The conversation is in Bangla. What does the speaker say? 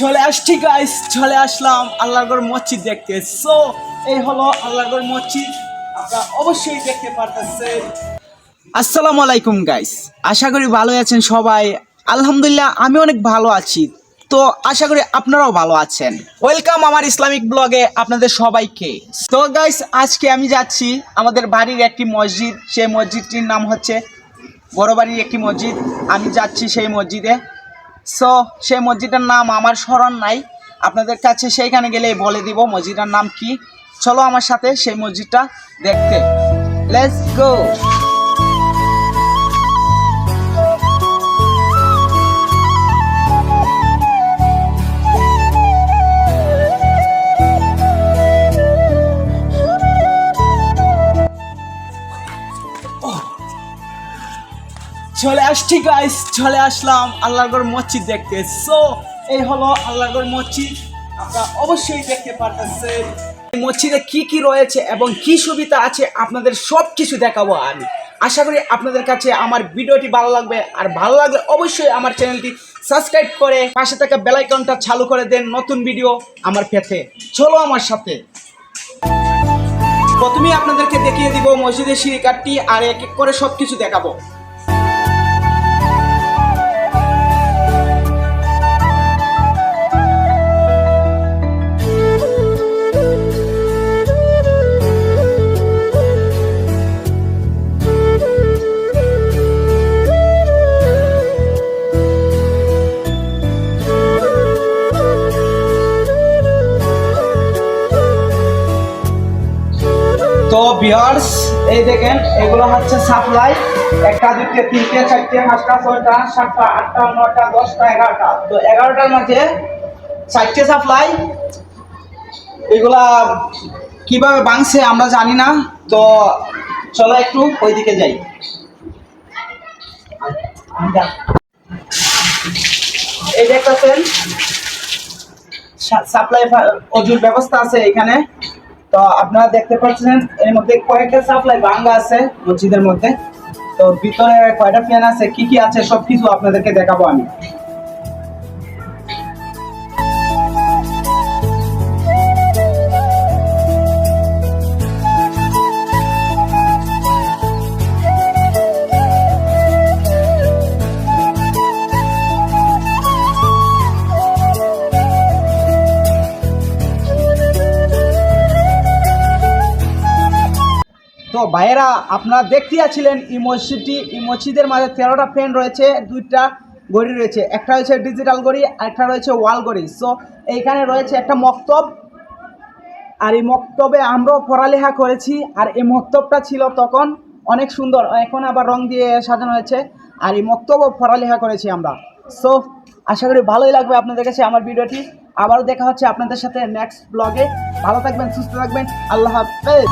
চলে আসছি গাইস চলে আসলাম আল্লাহগড় মসজিদ দেখতে। সো এই হলো আল্লাহগড় মসজিদ, আপনারা অবশ্যই দেখতে পারতেছেন। আসসালামু আলাইকুম গাইস আশা করি ভালো আছেন সবাই। আলহামদুলিল্লাহ, আমি অনেক ভালো আছি। তো, আশা করি আপনারাও ভালো আছেন। ওয়েলকাম আমার ইসলামিক ব্লগে আপনাদের সবাইকে। তো গাইস আজকে আমি যাচ্ছি আমাদের বাড়ির একটি মসজিদ। সেই মসজিদটির নাম হচ্ছে বড় বাড়ির একটি মসজিদ। আমি যাচ্ছি সেই মসজিদে। সো সেই মসজিদের নাম আমার স্মরণ নাই। আপনাদের কাছে সেইখানে গেলেই বলে দিব মসজিদের নাম কি। চলো আমার সাথে সেই মসজিদটা দেখতে। লেটস গো চলে আসছি গাইস চলে আসলাম আল্লাহগড় মসজিদ দেখতে। সো এই হলো আল্লাহগড় মসজিদ। আপনারা অবশ্যই দেখতে পারতেছেন। এই মসজিদে কি কি রয়েছে এবং কি সুবিধা আছে, আপনাদের সব কিছু দেখাবো আমি। আশা করি আপনাদের কাছে আমার ভিডিওটি ভালো লাগবে। আর ভালো লাগলে অবশ্যই আমার চ্যানেলটি সাবস্ক্রাইব করে পাশে থাকা বেলাইকনটা চালু করে দেন নতুন ভিডিও আমার পেতে। চলো আমার সাথে। প্রথমেই আপনাদেরকে দেখিয়ে দিব মসজিদের সিঁড়ি কাঠটি আর এক এক করে সব কিছু দেখাবো। তো বিয়ার্স এই দেখেন, এগুলো হচ্ছে সাপ্লাই। একটা, দুইটা, তিনটে, চারটে, পাঁচটা, ছয়টা, সাতটা, আটটা, নটা, দশটা, এগারোটা। তো এগারোটার মাঝে চারটে সাপ্লাই। এগুলা কীভাবে ভাঙছে আমরা জানি না। তো চলো একটু ওইদিকে যাই। এই দেখতেছেন সাপ্লাই অজুর ব্যবস্থা আছে এখানে। তো আপনারা দেখতে পাচ্ছেন, এর মধ্যে কয়েকটা সাপ্লাই ভাঙ্গা আছে মসজিদের মধ্যে। তো ভিতরে কয়টা ফ্যান আছে, কি কি আছে, সবকিছু আপনাদেরকে দেখাবো আমি। তো ভাইয়েরা, আপনারা দেখতে আছিলেন এই মসজিদটি। এই মসজিদের মাঝে তেরোটা ফ্যান রয়েছে, দুইটা গড়ি রয়েছে। একটা রয়েছে ডিজিটাল গড়ি আর একটা রয়েছে ওয়াল গড়ি সো এইখানে রয়েছে একটা মক্তব। আর এই মক্তবে আমরাও পড়ালেখা করেছি। আর এই মক্তবটা ছিল তখন অনেক সুন্দর। এখন আবার রং দিয়ে সাজানো হয়েছে। আর এই মক্তবও পড়ালেখা করেছি আমরা। সো আশা করি ভালোই লাগবে আপনাদের কাছে আমার ভিডিওটি। আবারও দেখা হচ্ছে আপনাদের সাথে নেক্সট ব্লগে ভালো থাকবেন, সুস্থ থাকবেন। আল্লাহ হাফেজ।